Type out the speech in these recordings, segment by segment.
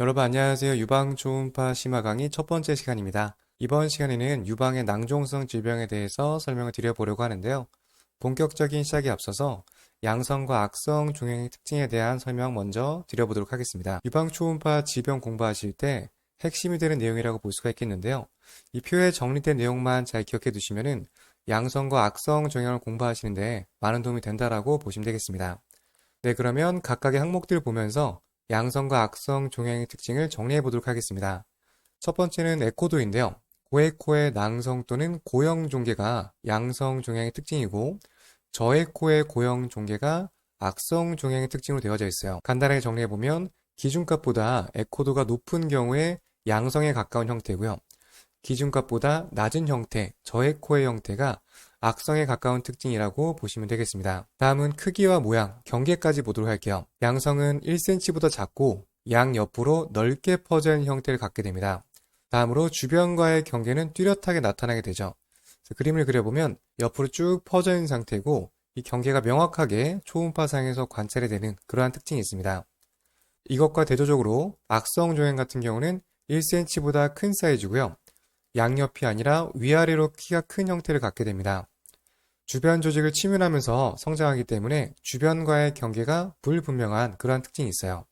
여러분 안녕하세요. 유방 초음파 심화 강의 첫 번째 시간입니다. 이번 시간에는 유방의 낭종성 질병에 대해서 설명을 드려보려고 하는데요. 본격적인 시작에 앞서서 양성과 악성 종양의 특징에 대한 설명 먼저 드려보도록 하겠습니다. 유방 초음파 질병 공부하실 때 핵심이 되는 내용이라고 볼 수가 있겠는데요. 이 표에 정리된 내용만 잘 기억해 두시면은 양성과 악성 종양을 공부하시는데 많은 도움이 된다라고 보시면 되겠습니다. 네, 그러면 각각의 항목들을 보면서 양성과 악성 종양의 특징을 정리해 보도록 하겠습니다. 첫 번째는 에코도인데요. 고에코의 낭성 또는 고형 종괴가 양성 종양의 특징이고 저에코의 고형 종괴가 악성 종양의 특징으로 되어져 있어요. 간단하게 정리해 보면 기준값보다 에코도가 높은 경우에 양성에 가까운 형태고요. 기준값보다 낮은 형태, 저에코의 형태가 악성에 가까운 특징이라고 보시면 되겠습니다. 다음은 크기와 모양, 경계까지 보도록 할게요. 양성은 1cm보다 작고 양 옆으로 넓게 퍼져 있는 형태를 갖게 됩니다. 다음으로 주변과의 경계는 뚜렷하게 나타나게 되죠. 그림을 그려보면 옆으로 쭉 퍼져 있는 상태고 이 경계가 명확하게 초음파상에서 관찰이 되는 그러한 특징이 있습니다. 이것과 대조적으로 악성 조형 같은 경우는 1cm보다 큰 사이즈고요. 양옆이 아니라 위아래로 키가 큰 형태를 갖게 됩니다. 주변 조직을 침윤하면서 성장하기 때문에 주변과의 경계가 불분명한 그러한 특징이 있어요.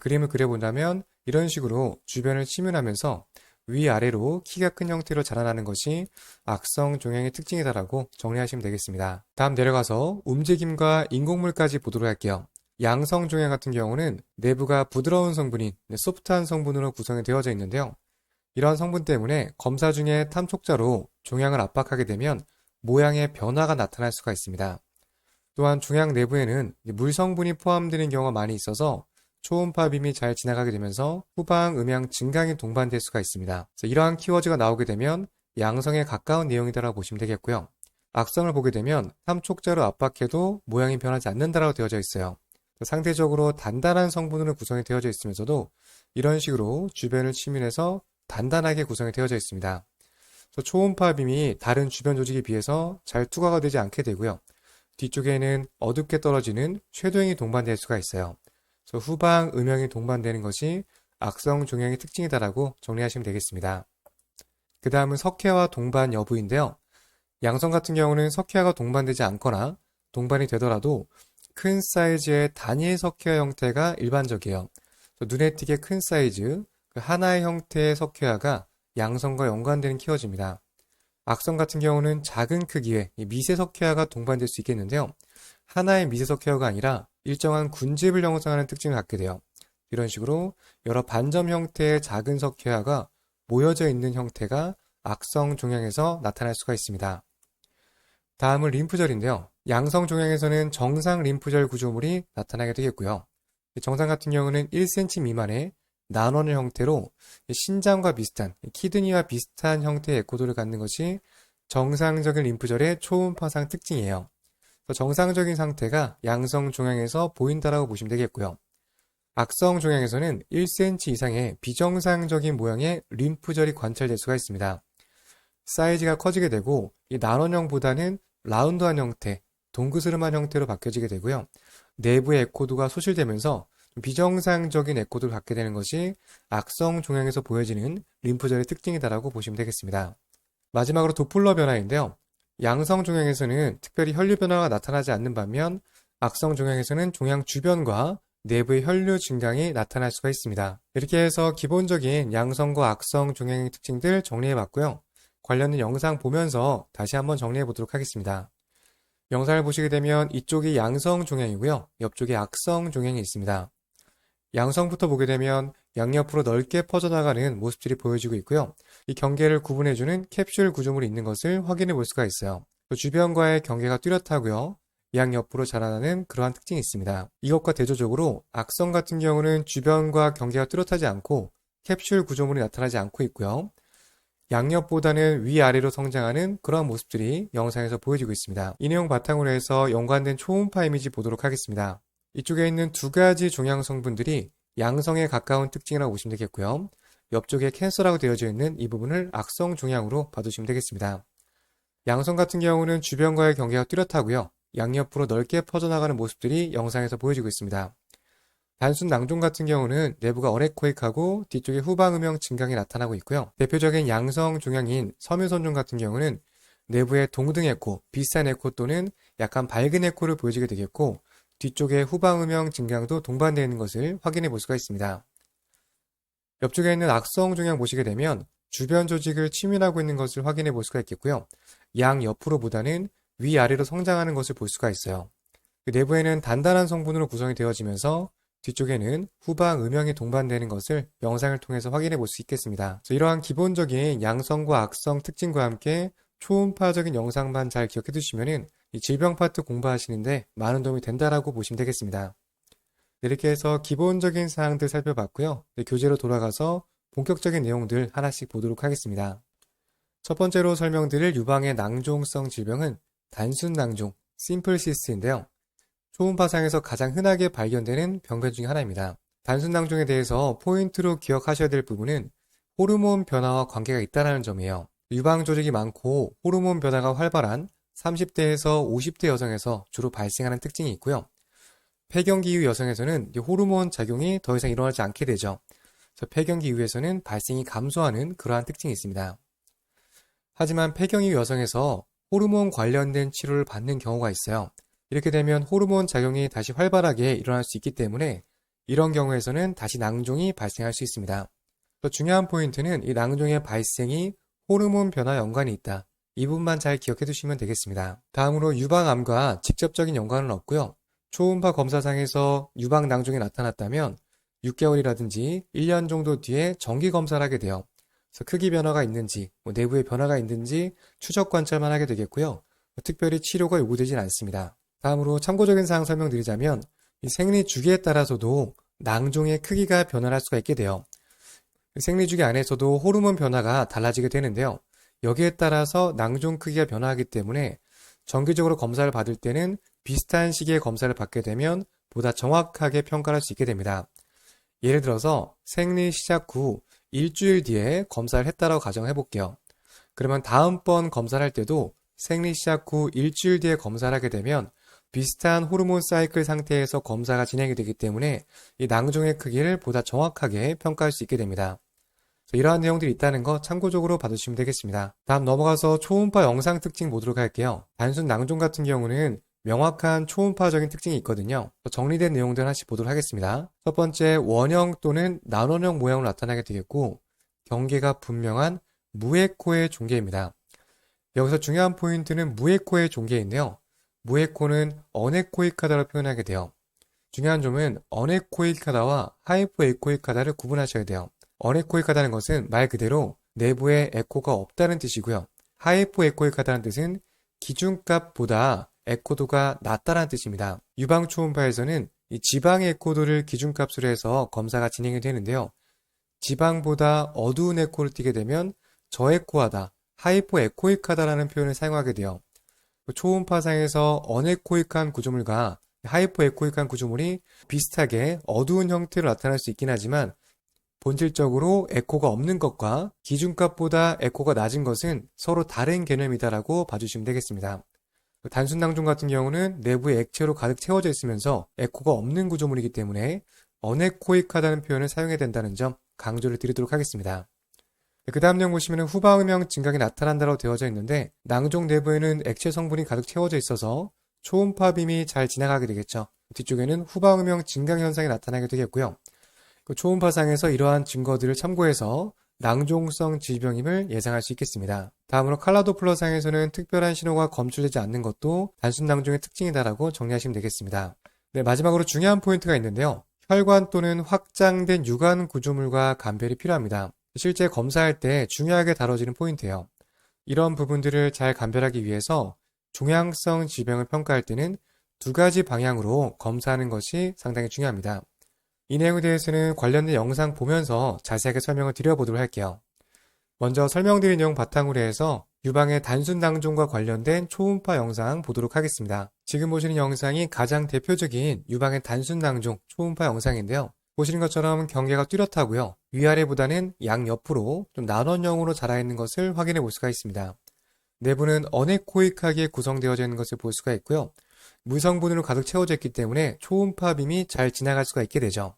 그림을 그려본다면 이런 식으로 주변을 침윤하면서 위아래로 키가 큰 형태로 자라나는 것이 악성 종양의 특징이다라고 정리하시면 되겠습니다. 다음 내려가서 움직임과 인공물까지 보도록 할게요. 양성 종양 같은 경우는 내부가 부드러운 성분인 소프트한 성분으로 구성이 되어져 있는데요. 이러한 성분 때문에 검사 중에 탐촉자로 종양을 압박하게 되면 모양의 변화가 나타날 수가 있습니다. 또한 종양 내부에는 물 성분이 포함되는 경우가 많이 있어서 초음파 빔이 잘 지나가게 되면서 후방 음향 증강이 동반될 수가 있습니다. 이러한 키워드가 나오게 되면 양성에 가까운 내용이다라고 보시면 되겠고요. 악성을 보게 되면 탐촉자로 압박해도 모양이 변하지 않는다라고 되어져 있어요. 상대적으로 단단한 성분으로 구성이 되어져 있으면서도 이런 식으로 주변을 침윤해서 단단하게 구성이 되어져 있습니다. 초음파 빔이 다른 주변 조직에 비해서 잘 투과가 되지 않게 되고요. 뒤쪽에는 어둡게 떨어지는 쉐도잉이 동반될 수가 있어요. 후방 음영이 동반되는 것이 악성 종양의 특징이다라고 정리하시면 되겠습니다. 그 다음은 석회와 동반 여부인데요. 양성 같은 경우는 석회화가 동반되지 않거나 동반이 되더라도 큰 사이즈의 단일 석회화 형태가 일반적이에요. 눈에 띄게 큰 사이즈, 그 하나의 형태의 석회화가 양성과 연관되는 키워드입니다. 악성 같은 경우는 작은 크기의 미세 석회화가 동반될 수 있겠는데요. 하나의 미세 석회화가 아니라 일정한 군집을 형성하는 특징을 갖게 돼요. 이런 식으로 여러 반점 형태의 작은 석회화가 모여져 있는 형태가 악성 종양에서 나타날 수가 있습니다. 다음은 림프절인데요. 양성 종양에서는 정상 림프절 구조물이 나타나게 되겠고요. 정상 같은 경우는 1cm 미만의 나눠는 형태로 신장과 비슷한 키드니와 비슷한 형태의 에코도를 갖는 것이 정상적인 림프절의 초음파상 특징이에요. 정상적인 상태가 양성 종양에서 보인다라고 보시면 되겠고요. 악성 종양에서는 1cm 이상의 비정상적인 모양의 림프절이 관찰될 수가 있습니다. 사이즈가 커지게 되고 이 나원형보다는 라운드한 형태, 동그스름한 형태로 바뀌어지게 되고요. 내부의 에코도가 소실되면서 비정상적인 에코도를 갖게 되는 것이 악성 종양에서 보여지는 림프절의 특징이다라고 보시면 되겠습니다. 마지막으로 도플러 변화인데요. 양성 종양에서는 특별히 혈류 변화가 나타나지 않는 반면 악성 종양에서는 종양 주변과 내부의 혈류 증강이 나타날 수가 있습니다. 이렇게 해서 기본적인 양성과 악성 종양의 특징들 정리해 봤고요. 관련된 영상 보면서 다시 한번 정리해 보도록 하겠습니다. 영상을 보시게 되면 이쪽이 양성 종양이고요. 옆쪽에 악성 종양이 있습니다. 양성부터 보게 되면 양옆으로 넓게 퍼져나가는 모습들이 보여지고 있고요. 이 경계를 구분해주는 캡슐 구조물이 있는 것을 확인해 볼 수가 있어요. 주변과의 경계가 뚜렷하고요. 양옆으로 자라나는 그러한 특징이 있습니다. 이것과 대조적으로 악성 같은 경우는 주변과 경계가 뚜렷하지 않고 캡슐 구조물이 나타나지 않고 있고요. 양옆보다는 위아래로 성장하는 그러한 모습들이 영상에서 보여지고 있습니다. 이 내용 바탕으로 해서 연관된 초음파 이미지 보도록 하겠습니다. 이쪽에 있는 두 가지 종양 성분들이 양성에 가까운 특징이라고 보시면 되겠고요. 옆쪽에 캔서라고 되어져 있는 이 부분을 악성 종양으로 봐두시면 되겠습니다. 양성 같은 경우는 주변과의 경계가 뚜렷하고요. 양옆으로 넓게 퍼져나가는 모습들이 영상에서 보여지고 있습니다. 단순 낭종 같은 경우는 내부가 어네코익하고 뒤쪽에 후방 음영 증강이 나타나고 있고요. 대표적인 양성 종양인 섬유선종 같은 경우는 내부에 동등 에코, 비슷한 에코 또는 약간 밝은 에코를 보여주게 되겠고 뒤쪽에 후방 음영 증강도 동반되어 있는 것을 확인해 볼 수가 있습니다. 옆쪽에 있는 악성 종양 보시게 되면 주변 조직을 침입하고 있는 것을 확인해 볼 수가 있겠고요. 양 옆으로 보다는 위아래로 성장하는 것을 볼 수가 있어요. 그 내부에는 단단한 성분으로 구성이 되어지면서 뒤쪽에는 후방 음영이 동반되는 것을 영상을 통해서 확인해 볼 수 있겠습니다. 이러한 기본적인 양성과 악성 특징과 함께 초음파적인 영상만 잘 기억해 두시면은 이 질병 파트 공부하시는데 많은 도움이 된다라고 보시면 되겠습니다. 네, 이렇게 해서 기본적인 사항들 살펴봤고요. 네, 교재로 돌아가서 본격적인 내용들 하나씩 보도록 하겠습니다. 첫 번째로 설명드릴 유방의 낭종성 질병은 단순 낭종, 심플 시스인데요. 초음파상에서 가장 흔하게 발견되는 병변 중의 하나입니다. 단순 낭종에 대해서 포인트로 기억하셔야 될 부분은 호르몬 변화와 관계가 있다는 점이에요. 유방 조직이 많고 호르몬 변화가 활발한 30대에서 50대 여성에서 주로 발생하는 특징이 있고요. 폐경기 이후 여성에서는 호르몬 작용이 더 이상 일어나지 않게 되죠. 폐경기 이후에서는 발생이 감소하는 그러한 특징이 있습니다. 하지만 폐경 이후 여성에서 호르몬 관련된 치료를 받는 경우가 있어요. 이렇게 되면 호르몬 작용이 다시 활발하게 일어날 수 있기 때문에 이런 경우에서는 다시 낭종이 발생할 수 있습니다. 또 중요한 포인트는 이 낭종의 발생이 호르몬 변화 연관이 있다. 이 부분만 잘 기억해 두시면 되겠습니다. 다음으로 유방암과 직접적인 연관은 없고요. 초음파 검사상에서 유방 낭종이 나타났다면 6개월이라든지 1년 정도 뒤에 정기 검사를 하게 돼요. 그래서 크기 변화가 있는지, 뭐 내부에 변화가 있는지 추적 관찰만 하게 되겠고요. 뭐 특별히 치료가 요구되진 않습니다. 다음으로 참고적인 사항 설명드리자면 이 생리 주기에 따라서도 낭종의 크기가 변화할 수가 있게 돼요. 생리 주기 안에서도 호르몬 변화가 달라지게 되는데요. 여기에 따라서 낭종 크기가 변화하기 때문에 정기적으로 검사를 받을 때는 비슷한 시기에 검사를 받게 되면 보다 정확하게 평가할 수 있게 됩니다. 예를 들어서 생리 시작 후 일주일 뒤에 검사를 했다라고 가정해 볼게요. 그러면 다음번 검사를 할 때도 생리 시작 후 일주일 뒤에 검사를 하게 되면 비슷한 호르몬 사이클 상태에서 검사가 진행이 되기 때문에 이 낭종의 크기를 보다 정확하게 평가할 수 있게 됩니다. 이러한 내용들이 있다는 거 참고적으로 봐주시면 되겠습니다. 다음 넘어가서 초음파 영상 특징 보도록 할게요. 단순 낭종 같은 경우는 명확한 초음파적인 특징이 있거든요. 정리된 내용들 하나씩 보도록 하겠습니다. 첫 번째, 원형 또는 난원형 모양으로 나타나게 되겠고, 경계가 분명한 무에코의 종계입니다. 여기서 중요한 포인트는 무에코의 종계인데요. 무에코는 어네코익하다로 표현하게 돼요. 중요한 점은 어네코익하다와 하이포에코익하다를 구분하셔야 돼요. 어네코익하다는 것은 말 그대로 내부에 에코가 없다는 뜻이고요. 하이포에코익하다는 뜻은 기준값보다 에코도가 낮다는 뜻입니다. 유방 초음파에서는 이 지방의 에코도를 기준값으로 해서 검사가 진행이 되는데요. 지방보다 어두운 에코를 띠게 되면 저에코하다, 하이포에코익하다라는 표현을 사용하게 돼요. 초음파상에서 어네코익한 구조물과 하이포에코익한 구조물이 비슷하게 어두운 형태로 나타날 수 있긴 하지만 본질적으로 에코가 없는 것과 기준값보다 에코가 낮은 것은 서로 다른 개념이다라고 봐주시면 되겠습니다. 단순 낭종 같은 경우는 내부에 액체로 가득 채워져 있으면서 에코가 없는 구조물이기 때문에 어네코익하다는 표현을 사용해야 된다는 점 강조를 드리도록 하겠습니다. 그 다음 내용 보시면 후방음영 증강이 나타난다고 되어져 있는데 낭종 내부에는 액체 성분이 가득 채워져 있어서 초음파 빔이 잘 지나가게 되겠죠. 뒤쪽에는 후방음영 증강 현상이 나타나게 되겠고요. 그 초음파상에서 이러한 증거들을 참고해서 낭종성 질병임을 예상할 수 있겠습니다. 다음으로 칼라도플러상에서는 특별한 신호가 검출되지 않는 것도 단순 낭종의 특징이다라고 정리하시면 되겠습니다. 네, 마지막으로 중요한 포인트가 있는데요. 혈관 또는 확장된 유관 구조물과 감별이 필요합니다. 실제 검사할 때 중요하게 다뤄지는 포인트예요. 이런 부분들을 잘 감별하기 위해서 종양성 질병을 평가할 때는 두 가지 방향으로 검사하는 것이 상당히 중요합니다. 이 내용에 대해서는 관련된 영상 보면서 자세하게 설명을 드려보도록 할게요. 먼저 설명드린 내용 바탕으로 해서 유방의 단순 낭종과 관련된 초음파 영상 보도록 하겠습니다. 지금 보시는 영상이 가장 대표적인 유방의 단순 낭종 초음파 영상인데요. 보시는 것처럼 경계가 뚜렷하고요. 위아래보다는 양옆으로 좀 나원형으로 자라 있는 것을 확인해 볼 수가 있습니다. 내부는 어네코익하게 구성되어져 있는 것을 볼 수가 있고요. 무성분으로 가득 채워져 있기 때문에 초음파 빔이 잘 지나갈 수가 있게 되죠.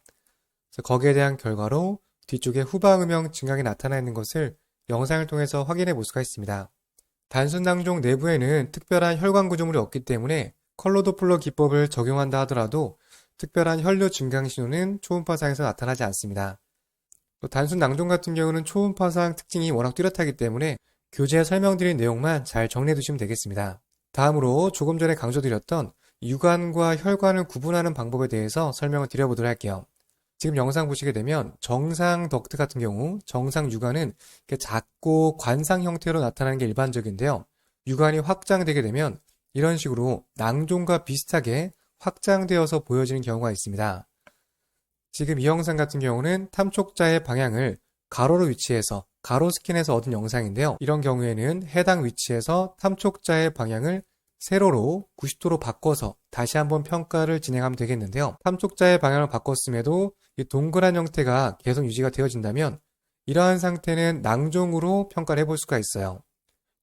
그래서 거기에 대한 결과로 뒤쪽에 후방음영 증강이 나타나 있는 것을 영상을 통해서 확인해 볼 수가 있습니다. 단순 낭종 내부에는 특별한 혈관 구조물이 없기 때문에 컬러 도플러 기법을 적용한다 하더라도 특별한 혈류 증강 신호는 초음파상에서 나타나지 않습니다. 또 단순 낭종 같은 경우는 초음파상 특징이 워낙 뚜렷하기 때문에 교재에 설명드린 내용만 잘 정리해 두시면 되겠습니다. 다음으로 조금 전에 강조드렸던 유관과 혈관을 구분하는 방법에 대해서 설명을 드려보도록 할게요. 지금 영상 보시게 되면 정상 덕트 같은 경우 정상 이렇게 작고 관상 형태로 나타나는 게 일반적인데요. 유관이 확장되게 되면 이런 식으로 낭종과 비슷하게 확장되어서 보여지는 경우가 있습니다. 지금 이 영상 같은 경우는 탐촉자의 방향을 가로로 위치해서 가로 스캔에서 얻은 영상인데요. 이런 경우에는 해당 위치에서 탐촉자의 방향을 세로로 90도로 바꿔서 다시 한번 평가를 진행하면 되겠는데요. 탐촉자의 방향을 바꿨음에도 이 동그란 형태가 계속 유지가 되어진다면 이러한 상태는 낭종으로 평가를 해볼 수가 있어요.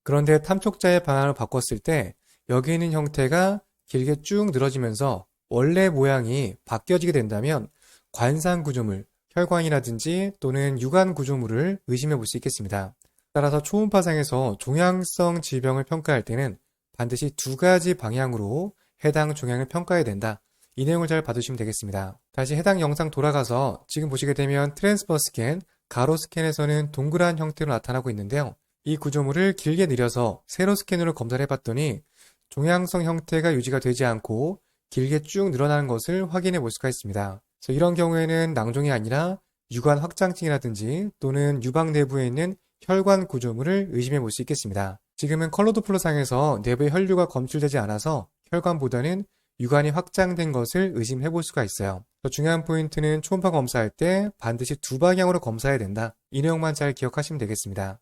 그런데 탐촉자의 방향을 바꿨을 때 여기 있는 형태가 길게 쭉 늘어지면서 원래 모양이 바뀌어지게 된다면 관상 구조물, 혈관이라든지 또는 유관 구조물을 의심해 볼 수 있겠습니다. 따라서 초음파상에서 종양성 질병을 평가할 때는 반드시 두 가지 방향으로 해당 종양을 평가해야 된다. 이 내용을 잘 봐두시면 되겠습니다. 다시 해당 영상 돌아가서 지금 보시게 되면 트랜스퍼 스캔, 가로 스캔에서는 동그란 형태로 나타나고 있는데요. 이 구조물을 길게 늘려서 세로 스캔으로 검사를 해봤더니 종양성 형태가 유지가 되지 않고 길게 쭉 늘어나는 것을 확인해 볼 수가 있습니다. 그래서 이런 경우에는 낭종이 아니라 유관 확장증이라든지 또는 유방 내부에 있는 혈관 구조물을 의심해 볼 수 있겠습니다. 지금은 컬러 도플러상에서 내부의 혈류가 검출되지 않아서 혈관보다는 유관이 확장된 것을 의심해 볼 수가 있어요. 더 중요한 포인트는 초음파 검사할 때 반드시 두 방향으로 검사해야 된다. 이 내용만 잘 기억하시면 되겠습니다.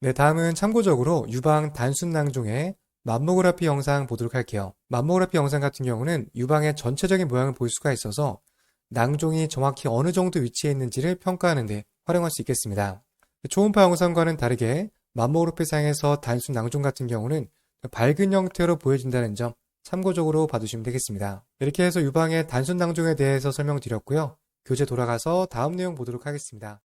네, 다음은 참고적으로 유방 단순 낭종의 맘모그라피 영상 보도록 할게요. 맘모그라피 영상 같은 경우는 유방의 전체적인 모양을 볼 수가 있어서 낭종이 정확히 어느 정도 위치에 있는지를 평가하는 데 활용할 수 있겠습니다. 초음파 영상과는 다르게 맘모그래피상에서 단순 낭종 같은 경우는 밝은 형태로 보여진다는 점 참고적으로 봐두시면 되겠습니다. 이렇게 해서 유방의 단순 낭종에 대해서 설명드렸고요. 교재 돌아가서 다음 내용 보도록 하겠습니다.